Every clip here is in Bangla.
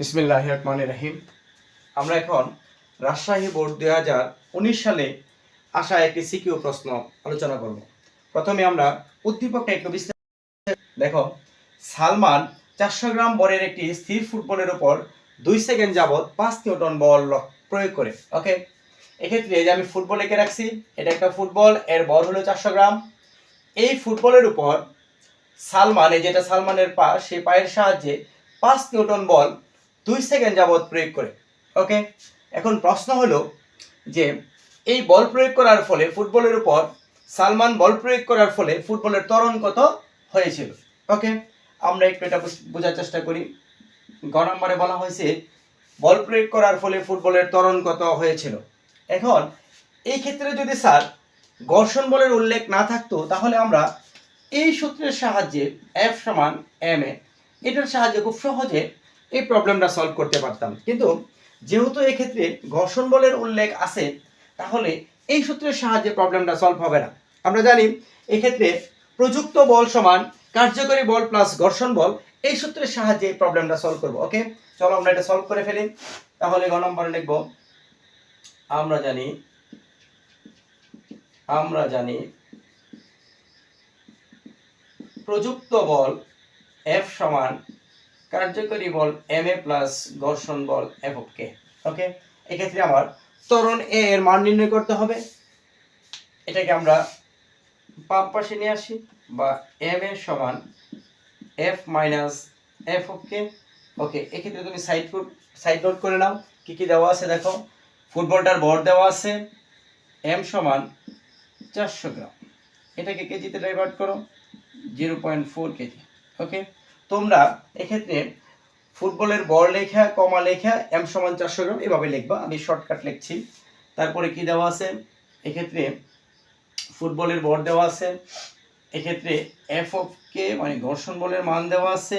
বিসমিল্লাহ রহমান রাহিম আমরা এখন রাজশাহী বোর্ড দুই হাজার উনিশ সালে আসা একটি সিকিউ প্রশ্ন আলোচনা করব। প্রথমে আমরা উদ্দীপকটা একটু বিশ্লেষণ। দেখো, সালমান চারশো গ্রাম বরের একটি স্থির ফুটবলের উপর দুই সেকেন্ড যাবৎ পাঁচ নিউটন বল প্রয়োগ করে ওকে এক্ষেত্রে যে আমি ফুটবল এঁকে রাখছি, এটা একটা ফুটবল, এর বল হলো চারশো গ্রাম। এই ফুটবলের উপর সালমান, এই যেটা সালমানের পা, সেই পায়ের সাহায্যে পাঁচ নিউটন বল দুই সেকেন্ড যাবৎ প্রয়োগ করে ওকে এখন প্রশ্ন হলো যে, এই বল প্রয়োগ করার ফলে ফুটবলের উপর সালমান বল প্রয়োগ করার ফলে ফুটবলের ত্বরণ কত হয়েছিল ওকে আমরা একটু এটা বোঝার চেষ্টা করি। গ নম্বরে বলা হয়েছে, বল প্রয়োগ করার ফলে ফুটবলের ত্বরণ কত হয়েছিল? এখন, এই ক্ষেত্রে যদি স্যার ঘর্ষণ বলের উল্লেখ না থাকতো, তাহলে আমরা এই সূত্রের সাহায্যে এফ সমান এম এ এটার সাহায্যে খুব সহজে এই প্রবলেমটা সলভ করতে পারতাম। কিন্তু যেহেতু এক্ষেত্রে ঘর্ষণ বলের উল্লেখ আছে, তাহলে এই সূত্রের সাহায্যে প্রবলেমটা সলভ হবে না। আমরা জানি এক্ষেত্রে প্রযুক্ত বল সমান কার্যকরী বল প্লাস ঘর্ষণ বল, এই সূত্রের সাহায্যে এই প্রবলেমটা সলভ করব, ওকে? চলো আমরা এটা সলভ করে ফেলি। তাহলে গ নম্বরে লিখব। আমরা জানি আমরা জানি প্রযুক্ত বল এফ সমান কার্যকরী বল এম এ প্লাস ঘর্ষণ বল এফ কে ওকে এক্ষেত্রে আমার ত্বরণ এ এর মান নির্ণয় করতে হবে। এটাকে আমরা বাম পাশে নিয়ে আসি বা এম এ সমান F minus F K okay এক্ষেত্রে তুমি সাইড সাইড নোট করে নাও। কী কী দেওয়া আছে দেখো? ফুটবলটার বর দেওয়া আছে এম সমান চারশো গ্রাম। এটাকে কেজিতে ডাইভার্ট করো zero point four KG. Okay তোমরা এক্ষেত্রে ফুটবলের বল লেখা, কমা লেখা, এম সমান চারশো গ্রাম এভাবে লিখবা। আমি শর্টকাট লিখছি। তারপরে কি দেওয়া আছে? এক্ষেত্রে ফুটবলের বল দেওয়া আছে। এক্ষেত্রে এফ অফ কে মানে ঘর্ষণ বলের মান দেওয়া আছে।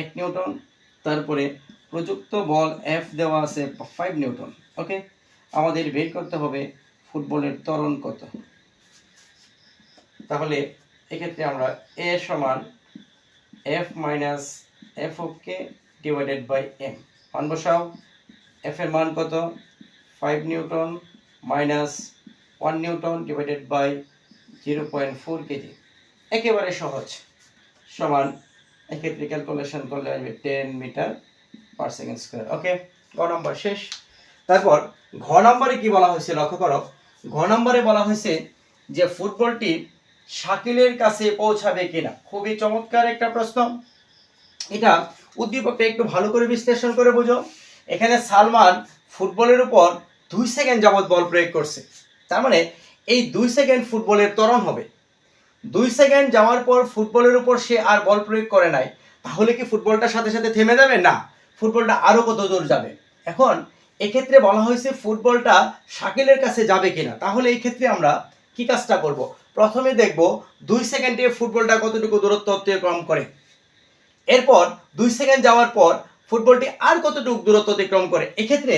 এক নিউটন। তারপরে প্রযুক্ত বল এফ দেওয়া আছে ফাইভ নিউটন। ওকে আমাদের বের করতে হবে ফুটবলের ত্বরণ কত। তাহলে এক্ষেত্রে আমরা এ সমান F minus F of K divided by M মান বসাও। এফ এর মান কত? Five newton minus one newton divided by zero point four KG. একেবারে সহজ। সমান এক্ষেত্রে ক্যালকুলেশন করলে আসবে ten metre per second square okay গ নম্বর শেষ। তারপর ঘ নম্বরে কি বলা হয়েছে? লক্ষ্য করো। ঘ নম্বরে বলা হয়েছে যে ফুটবলটি শাকিলের কাছে পৌঁছাবে কিনা? খুবই চমৎকার একটা প্রশ্ন। এটা উদ্দীপকটা একটু ভালো করে বিশ্লেষণ করে বুঝো। এখানে সালমান ফুটবলের উপর দুই সেকেন্ড যাবত বল প্রয়োগ করছে। তার মানে এই দুই সেকেন্ড ফুটবলের ত্বরণ হবে। দুই সেকেন্ড যাওয়ার পর ফুটবলের উপর সে আর বল প্রয়োগ করে নাই। তাহলে কি ফুটবলটার সাথে সাথে থেমে যাবে? না, ফুটবলটা আরও কত দূর যাবে? এখন এক্ষেত্রে বলা হয়েছে ফুটবলটা শাকিলের কাছে যাবে কিনা? তাহলে এই ক্ষেত্রে আমরা কি কাজটা করব? প্রথমে দেখব দুই সেকেন্ডে ফুটবলটা কতটুকু দূরত্ব অতিক্রম করে। এরপর দুই সেকেন্ড যাওয়ার পর ফুটবলটি আর কতটুকু দূরত্ব অতিক্রম করে। এক্ষেত্রে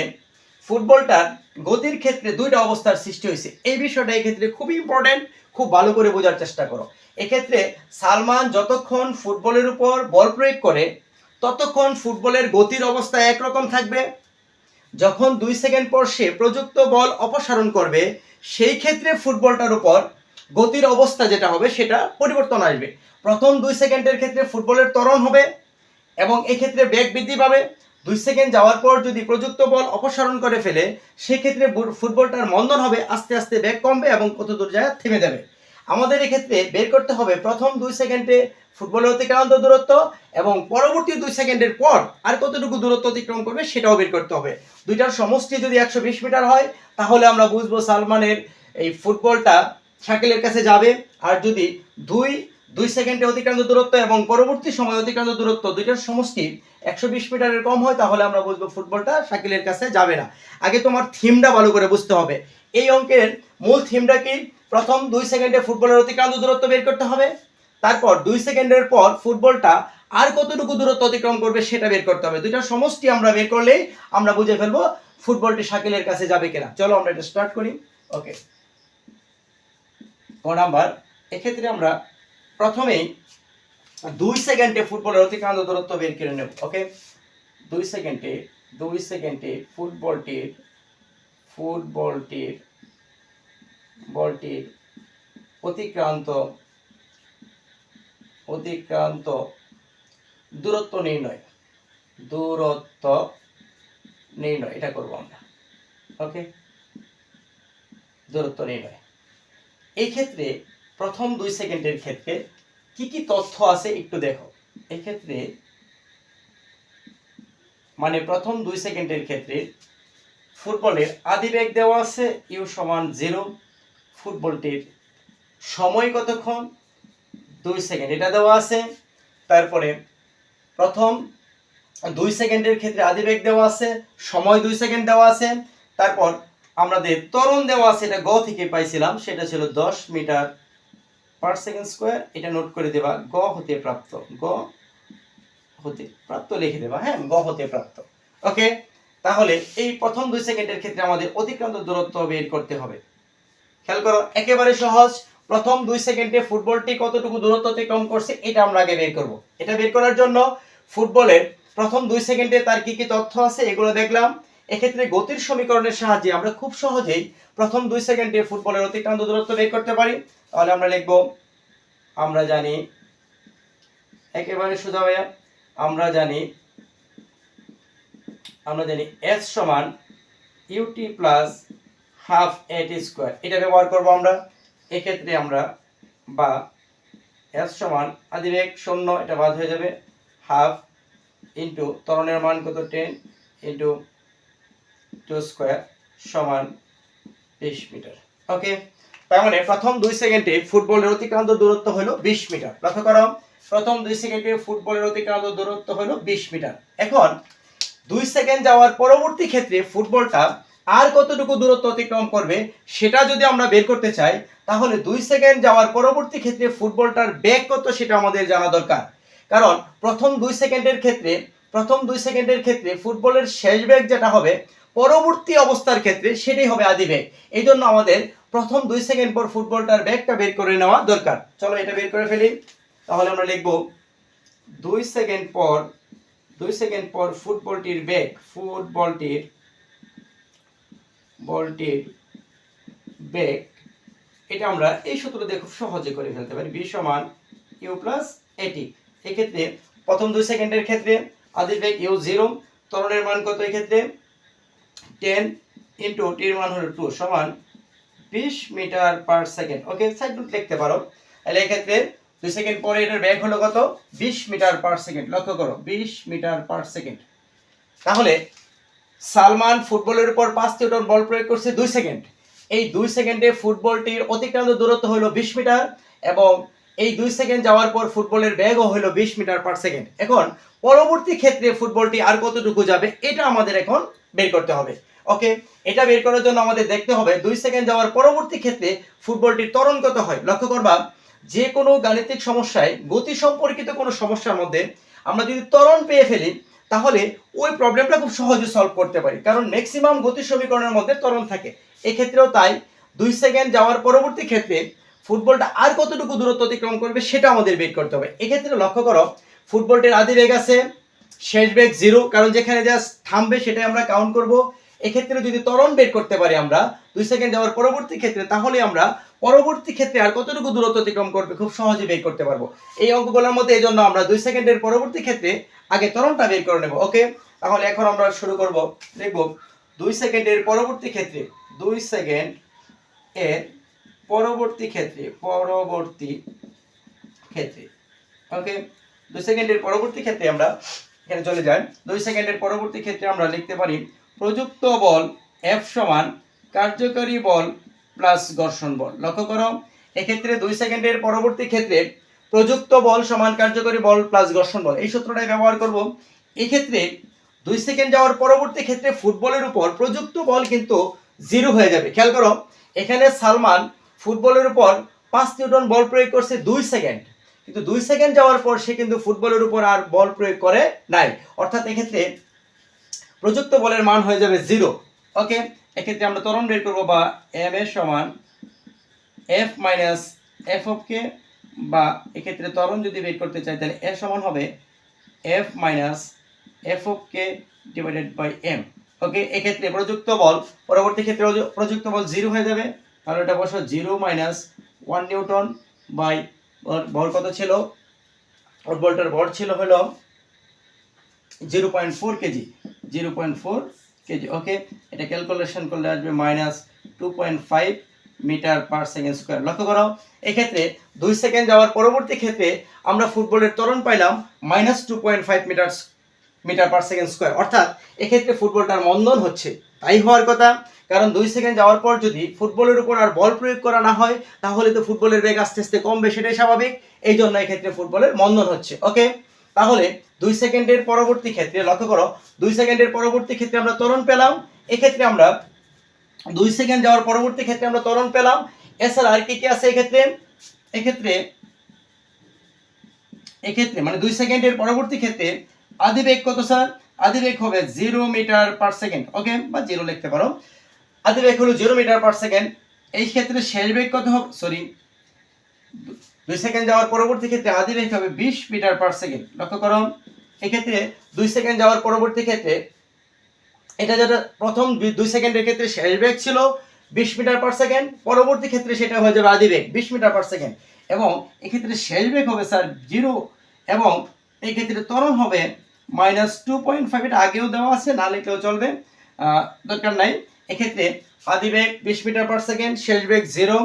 ফুটবলটার গতির ক্ষেত্রে দুইটা অবস্থার সৃষ্টি হয়েছে। এই বিষয়টা এক্ষেত্রে খুবই ইম্পর্টেন্ট খুব ভালো করে বোঝার চেষ্টা করো। এক্ষেত্রে সালমান যতক্ষণ ফুটবলের উপর বল প্রয়োগ করে, ততক্ষণ ফুটবলের গতির অবস্থা একরকম থাকবে। যখন দুই সেকেন্ড পর সে প্রযুক্ত বল অপসারণ করবে, সেই ক্ষেত্রে ফুটবলটার উপর গতির অবস্থা যেটা হবে, সেটা পরিবর্তন আসবে। প্রথম দুই সেকেন্ডের ক্ষেত্রে ফুটবলের ত্বরণ হবে এবং এক্ষেত্রে বেগ বৃদ্ধি পাবে। দুই সেকেন্ড যাওয়ার পর যদি প্রযুক্ত বল অপসারণ করে ফেলে, সেক্ষেত্রে ফুটবলটার মন্দন হবে, আস্তে আস্তে বেগ কমবে এবং কত দূর যায় থেমে যাবে। আমাদের এক্ষেত্রে বের করতে হবে প্রথম দুই সেকেন্ডে ফুটবলের অতিক্রান্ত দূরত্ব এবং পরবর্তী দুই সেকেন্ডের পর আর কতটুকু দূরত্ব অতিক্রম করবে, সেটাও বের করতে হবে। দুইটার সমষ্টি যদি একশো বিশ মিটার হয়, তাহলে আমরা বুঝব সালমানের এই ফুটবলটা শাকিলের কাছে যাবে। আর যদি দুই দুই সেকেন্ডে অতিক্রান্ত দূরত্ব এবং পরবর্তী সময় অতিক্রান্ত দূরত্ব দুইটার সমষ্টি একশো বিশ মিটারের কম হয়, তাহলে আমরা বুঝব ফুটবলটা শাকিলের কাছে যাবে না। আগে তোমার থিমটা ভালো করে বুঝতে হবে। এই অঙ্কের মূল থিমটা কি? প্রথম দুই সেকেন্ডে ফুটবলের অতিক্রান্ত দূরত্ব বের করতে হবে। তারপর দুই সেকেন্ডের পর ফুটবলটা আর কতটুকু দূরত্ব অতিক্রম করবে সেটা বের করতে হবে। দুইটার সমষ্টি আমরা বের করলেই আমরা বুঝে ফেলব ফুটবলটি শাকিলের কাছে যাবে কিনা। চলো আমরা এটা স্টার্ট করি। ওকে ক নাম্বার, এক্ষেত্রে আমরা প্রথমেই দুই সেকেন্ডে ফুটবলের অতিক্রান্ত দূরত্ব বের করে নেব, ওকে? দুই সেকেন্ডে দুই সেকেন্ডে ফুটবলটির ফুটবলটির, বলটির অতিক্রান্ত অতিক্রান্ত দূরত্ব নির্ণয় দূরত্ব নির্ণয়, এটা করব আমরা, ওকে? দূরত্ব নির্ণয়। এই ক্ষেত্রে প্রথম দুই সেকেন্ডের ক্ষেত্রে কি কি তথ্য আছে একটু দেখো। এই ক্ষেত্রে মানে প্রথম দুই সেকেন্ডের ক্ষেত্রে ফুটবলের আদিবেগ দেওয়া আছে, ইউ সমান জিরো। ফুটবলটির সময় কতক্ষণ? দুই সেকেন্ড। এটা দেওয়া আছে। তারপরে প্রথম দুই সেকেন্ডের ক্ষেত্রে আদিবেগ দেওয়া আছে, সময় দুই সেকেন্ড দেওয়া আছে। তারপর আমাদের ত্বরণ দেওয়া আছে, এটা গ থেকে পাইছিলাম, সেটা ছিল দশ মিটার পার সেকেন্ড স্কোয়ার এটা নোট করে দেবা, গ হতে প্রাপ্ত, গ হতে প্রাপ্ত লিখে দেবা হ্যাঁ গ হতে প্রাপ্ত। ওকে তাহলে এই প্রথম দুই সেকেন্ডের ক্ষেত্রে আমাদের অতিক্রান্ত দূরত্ব বের করতে হবে। খেয়াল করো, একেবারে সহজ, প্রথম দুই সেকেন্ডে ফুটবলটি কতটুকু দূরত্ব অতিক্রম করছে, এটা আমরা আগে বের করব। এটা বের করার জন্য ফুটবলের প্রথম দুই সেকেন্ডে তার কি কি তথ্য আছে, এগুলো দেখলাম। এক্ষেত্রে গতির সমীকরণের সাহায্যে আমরা খুব সহজেই প্রথম দুই সেকেন্ডে ফুটবলের অতিক্রান্ত দূরত্ব বের করতে পারি। তাহলে আমরা লিখব, আমরা জানি, একেবারে সোজা ভাইয়া, আমরা জানি আমরা জানি এস সমান U T plus half at square এটা ব্যবহার করব আমরা। এক্ষেত্রে আমরা বা এস সমান আদিবেগ শূন্য, এটা বাদ হয়ে যাবে। হাফ ইন্টু ত্বরণের মান কত? টেন ইন্টু টু স্কোয়ার সমান বিশ মিটার। ওকে? তার মানে প্রথম দুই সেকেন্ডে ফুটবলের অতিক্রান্ত দূরত্ব হলো বিশ মিটার। লক্ষ্য করো, প্রথম দুই সেকেন্ডে ফুটবলের অতিক্রান্ত দূরত্ব হলো বিশ মিটার। এখন দুই সেকেন্ড যাওয়ার পরবর্তী ক্ষেত্রে ফুটবলটা আর কতটুকু দূরত্ব অতিক্রম করবে সেটা যদি আমরা বের করতে চাই, তাহলে দুই সেকেন্ড যাওয়ার পরবর্তী ক্ষেত্রে ফুটবলটার বেগ কত সেটা আমাদের জানা দরকার। কারণ প্রথম দুই সেকেন্ডের ক্ষেত্রে, প্রথম দুই সেকেন্ডের ক্ষেত্রে ফুটবলের শেষ বেগ যেটা হবে পরবর্তী অবস্থার ক্ষেত্রে সেটাই হবে আদি বেগ এই জন্য আমাদের প্রথম দুই সেকেন্ড পর ফুটবলটার ব্যাগটা বের করে নেওয়া দরকার। চলো এটা বের করে ফেলি। তাহলে আমরা লিখব, দুই সেকেন্ড পর, দুই সেকেন্ড পর ফুটবলটির ব্যাগ ফুটবলটির, বলটির বেগ এটা আমরা এই সূত্র দিয়ে খুব সহজে করে ফেলতে পারি। বি সমান ইউ প্লাস এটি এক্ষেত্রে প্রথম দুই সেকেন্ডের ক্ষেত্রে আদির বেগ ইউ জিরো ত্বরণের মান কত এক্ষেত্রে? টেন ইন্টু টির মান হলো টু সমান বিশ metre per second okay side লিখতে পারো। তাহলে এক্ষেত্রে দুই সেকেন্ড পরে এটার ব্যাগ হলো কত? বিশ মিটার পার সেকেন্ড লক্ষ্য করো, বিশ মিটার পার সেকেন্ড তাহলে সালমান ফুটবলের উপর পাঁচ নিউটন বল প্রয়োগ করছে দুই সেকেন্ড এই দুই সেকেন্ডে ফুটবলটির অতিক্রান্ত দূরত্ব হলো বিশ মিটার এবং এই দুই সেকেন্ড যাওয়ার পর ফুটবলের ব্যাগও হলো বিশ মিটার পার সেকেন্ড এখন পরবর্তী ক্ষেত্রে ফুটবলটি আর কতটুকু যাবে, এটা আমাদের এখন বের করতে হবে। ওকে এটা বের করার জন্য আমাদের দেখতে হবে দুই সেকেন্ড যাওয়ার পরবর্তী ক্ষেত্রে ফুটবলটির ত্বরণ কত হয়। লক্ষ্য করবা, যে কোনো গাণিতিক সমস্যায় গতি সম্পর্কিত কোনো সমস্যার মধ্যে আমরা যদি ত্বরণ পেয়ে ফেলি, তাহলে ওই প্রবলেমটা খুব সহজে সলভ করতে পারি। কারণ ম্যাক্সিমাম গতি সমীকরণের মধ্যে ত্বরণ থাকে। এক্ষেত্রেও তাই দুই সেকেন্ড যাওয়ার পরবর্তী ক্ষেত্রে ফুটবলটা আর কতটুকু দূরত্ব অতিক্রম করবে সেটা আমাদের বের করতে হবে। এক্ষেত্রে লক্ষ্য করো, ফুটবলটির আদি বেগ আছে, শেষ বেগ জিরো কারণ যেখানে জাস্ট থামবে সেটাই আমরা কাউন্ট করব। এক্ষেত্রে যদি ত্বরণ বের করতে পারি আমরা, দুই সেকেন্ড যাওয়ার পরবর্তী ক্ষেত্রে, তাহলে আমরা পরবর্তী ক্ষেত্রে আর কতটুকু দূরত্ব অতিক্রম করবে খুব সহজে বের করতে পারব। এই অঙ্কগুলোর মধ্যে এই জন্য আমরা দুই সেকেন্ডের পরবর্তী ক্ষেত্রে আগে ত্বরণটা বের করে নেব, ওকে? তাহলে এখন আমরা শুরু করব। দেখব, দুই সেকেন্ডের পরবর্তী ক্ষেত্রে, দুই সেকেন্ড এর পরবর্তী ক্ষেত্রে পরবর্তী ক্ষেত্রে, ওকে? দুই সেকেন্ডের পরবর্তী ক্ষেত্রে আমরা এখানে চলে যাই। দুই সেকেন্ডের পরবর্তী ক্ষেত্রে আমরা লিখতে পারি প্রযুক্ত বল এফ সমান কার্যকরী বল প্লাস ঘর্ষণ বল। লক্ষ্য করো, এক্ষেত্রে দুই সেকেন্ডের পরবর্তী ক্ষেত্রে প্রযুক্ত বল সমান কার্যকরী বল প্লাস ঘর্ষণ বল। এই সূত্রটাই ব্যবহার করব। এক্ষেত্রে দুই সেকেন্ড যাওয়ার পরবর্তী ক্ষেত্রে ফুটবলের উপর প্রযুক্ত বল কিন্তু জিরো হয়ে যাবে। খেয়াল করো, এখানে সালমান ফুটবলের উপর পাঁচ নিউটন বল প্রয়োগ করছে দুই সেকেন্ড। কিন্তু দুই সেকেন্ড যাওয়ার পর সে কিন্তু ফুটবলের উপর আর বল প্রয়োগ করে নাই। অর্থাৎ এক্ষেত্রে প্রযুক্ত বলের মান হয়ে যাবে জিরো। ওকে, এক্ষেত্রে আমরা ত্বরণ বের করব বা এম এর সমান F minus F of K, বা এক্ষেত্রে ত্বরণ যদি বের করতে চাই, তাহলে এর সমান হবে F minus F of K divided by M. Okay, এক্ষেত্রে প্রযুক্ত বল, পরবর্তী ক্ষেত্রে প্রযুক্ত বল জিরো হয়ে যাবে। তাহলে এটা বসো zero minus one newton by ভর কত ছিল? ওর বলটার ছিল হলো zero point four KG. Zero point four KG okay এটা ক্যালকুলেশন করলে আসবে minus two point five metre per second square লক্ষ্য করো, এক্ষেত্রে দুই সেকেন্ড যাওয়ার পরবর্তী ক্ষেত্রে আমরা ফুটবলের ত্বরণ পাইলাম minus two point five metre metre per second square অর্থাৎ এক্ষেত্রে ফুটবলটার মন্দন হচ্ছে। তাই হওয়ার কথা, কারণ দুই সেকেন্ড যাওয়ার পর যদি ফুটবলের উপর আর বল প্রয়োগ করা না হয়, তাহলে তো ফুটবলের বেগ আস্তে আস্তে কমবে, সেটাই স্বাভাবিক। এই জন্য এক্ষেত্রে ফুটবলের মন্দন হচ্ছে। ওকে তাহলে দুই সেকেন্ডের পরবর্তী ক্ষেত্রে, লক্ষ্য করো, দুই সেকেন্ডের পরবর্তী ক্ষেত্রে আমরা ত্বরণ পেলাম, এক্ষেত্রে আমরা দুই সেকেন্ড যাওয়ার পরবর্তী ক্ষেত্রে আমরা ত্বরণ পেলাম, এছাড়া আর কি কি আছে এক্ষেত্রে? এক্ষেত্রে এক্ষেত্রে মানে দুই সেকেন্ডের পরবর্তী ক্ষেত্রে আদিবেগ কত স্যার? আদিবেগ হবে zero metre per second, okay? বা জিরো লিখতে পারো। আদিবেগ হলো জিরো মিটার পার সেকেন্ড, এই ক্ষেত্রে শেষ বেগ কত হবে? সরি দুই সেকেন্ড যাওয়ার পরবর্তী ক্ষেত্রে আদিবেগ হবে বিশ মিটার পার সেকেন্ড লক্ষ্য করো এক্ষেত্রে দুই সেকেন্ড যাওয়ার পরবর্তী ক্ষেত্রে এটা যেটা প্রথম দুই- সেকেন্ডের ক্ষেত্রে শেষ বেগ ছিল, বিশ মিটার পার সেকেন্ড পরবর্তী ক্ষেত্রে সেটা হয়ে যাবে আদি বেগ বিশ মিটার পার সেকেন্ড এবং এক্ষেত্রে শেষ বেগ হবে স্যার জিরো এবং এই ক্ষেত্রে ত্বরণ হবে মাইনাস টু পয়েন্ট ফাইভ এটা আগেও দেওয়া আছে, না লিখলেও চলবে দরকার নাই। এক্ষেত্রে আদি বেগ বিশ মিটার পার সেকেন্ড শেষ বেগ জিরো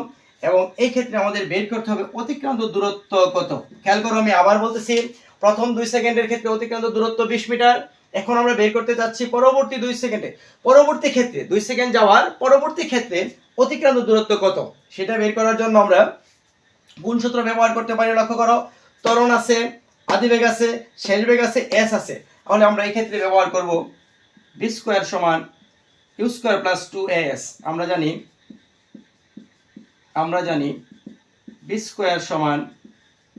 এবং এই ক্ষেত্রে আমাদের বের করতে হবে অতিক্রান্ত দূরত্ব কত? খেয়াল করো, আমি আবার বলতেছি, প্রথম দুই সেকেন্ডের ক্ষেত্রে অতিক্রান্ত দূরত্ব বিশ মিটার। এখন আমরা বের করতে যাচ্ছি পরবর্তী দুই সেকেন্ডে। পরবর্তী ক্ষেত্রে, দুই সেকেন্ড যাওয়ার পরবর্তী ক্ষেত্রে অতিক্রান্ত দূরত্ব কত? সেটা বের করার জন্য আমরা গুণসূত্র ব্যবহার করতে পারি, লক্ষ্য করো। ত্বরণ আছে, আদিবেগ আছে শেষ বেগ আছে এস আছে। তাহলে আমরা এই ক্ষেত্রে ব্যবহার করব বি স্কোয়ার সমান U square plus two S আমরা জানি আমরা জানি বি স্কোয়ার সমান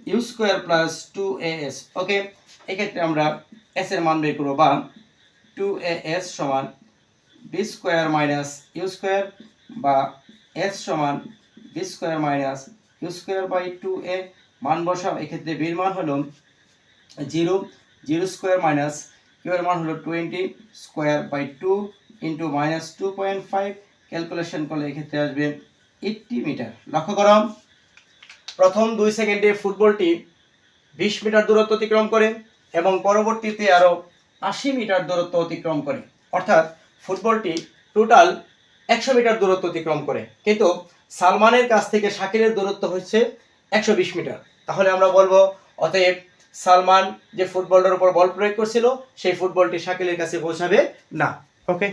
U square plus two A S okay এক্ষেত্রে আমরা এস এর মান বের করব বা টু এ এস সমান V square minus U square বা এস সমান V square minus U square by two A মান বসাও, এক্ষেত্রে বির মান হলো zero zero square minus Q এর মান হলো twenty square by two into minus two point five calculation করলে এক্ষেত্রে আসবে এইট্টি মিটার। লক্ষ্য করো প্রথম দুই সেকেন্ডে ফুটবলটি বিশ মিটার দূরত্ব অতিক্রম করে এবং পরবর্তীতে আরও আশি মিটার দূরত্ব অতিক্রম করে। অর্থাৎ ফুটবলটি টোটাল একশো মিটার দূরত্ব অতিক্রম করে। কিন্তু সালমানের কাছ থেকে শাকিলের দূরত্ব হচ্ছে একশো বিশ মিটার। তাহলে আমরা বলব, অতএব সালমান যে ফুটবলটার উপর বল প্রয়োগ করছিল, সেই ফুটবলটি শাকিলের কাছে পৌঁছাবে না। ওকে?